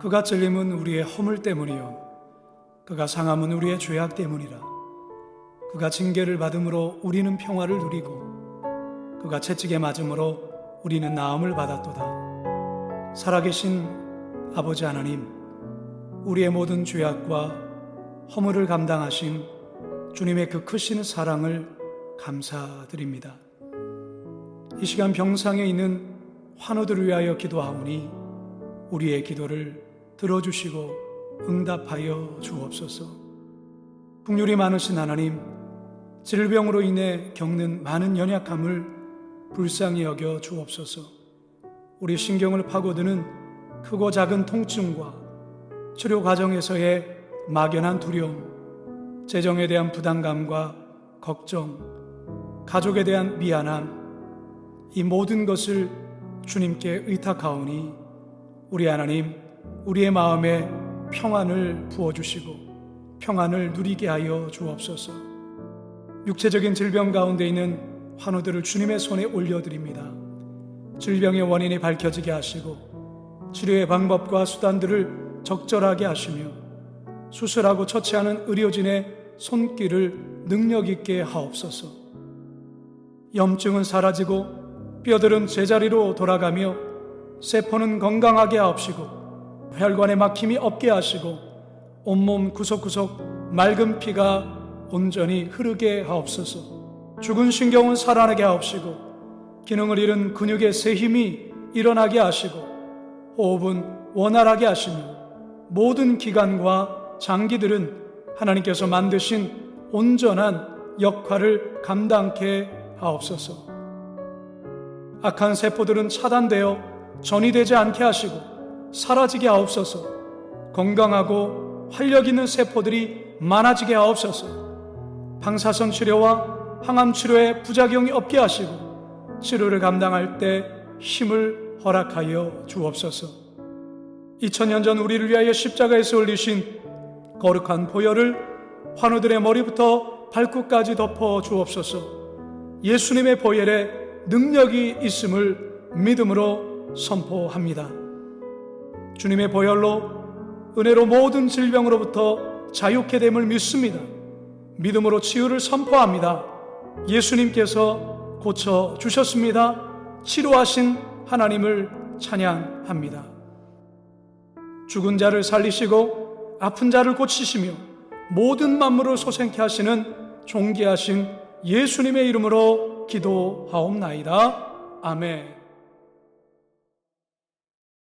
그가 찔림은 우리의 허물 때문이요. 그가 상함은 우리의 죄악 때문이라. 그가 징계를 받음으로 우리는 평화를 누리고 그가 채찍에 맞음으로 우리는 나음을 받았도다. 살아계신 아버지 하나님 우리의 모든 죄악과 허물을 감당하신 주님의 그 크신 사랑을 감사드립니다. 이 시간 병상에 있는 환우들을 위하여 기도하오니 우리의 기도를 들어주시고 응답하여 주옵소서. 국률이 많으신 하나님, 질병으로 인해 겪는 많은 연약함을 불쌍히 여겨 주옵소서. 우리 신경을 파고드는 크고 작은 통증과 치료 과정에서의 막연한 두려움, 재정에 대한 부담감과 걱정, 가족에 대한 미안함, 이 모든 것을 주님께 의탁하오니 우리 하나님, 우리의 마음에 평안을 부어주시고 평안을 누리게 하여 주옵소서. 육체적인 질병 가운데 있는 환우들을 주님의 손에 올려드립니다. 질병의 원인이 밝혀지게 하시고 치료의 방법과 수단들을 적절하게 하시며 수술하고 처치하는 의료진의 손길을 능력 있게 하옵소서. 염증은 사라지고 뼈들은 제자리로 돌아가며 세포는 건강하게 하옵시고 혈관에 막힘이 없게 하시고 온몸 구석구석 맑은 피가 온전히 흐르게 하옵소서. 죽은 신경은 살아나게 하옵시고 기능을 잃은 근육의 새 힘이 일어나게 하시고 호흡은 원활하게 하시며 모든 기관과 장기들은 하나님께서 만드신 온전한 역할을 감당케 하옵소서. 악한 세포들은 차단되어 전이되지 않게 하시고 사라지게 하옵소서. 건강하고 활력 있는 세포들이 많아지게 하옵소서. 방사선 치료와 항암 치료에 부작용이 없게 하시고 치료를 감당할 때 힘을 허락하여 주옵소서. 2000년 전 우리를 위하여 십자가에서 올리신 거룩한 보혈을 환우들의 머리부터 발끝까지 덮어 주옵소서. 예수님의 보혈에 능력이 있음을 믿음으로 선포합니다. 주님의 보혈로 은혜로 모든 질병으로부터 자유케 됨을 믿습니다. 믿음으로 치유를 선포합니다. 예수님께서 고쳐 주셨습니다. 치료하신 하나님을 찬양합니다. 죽은 자를 살리시고 아픈 자를 고치시며 모든 만물을 소생케 하시는 존귀하신 예수님의 이름으로 기도하옵나이다. 아멘.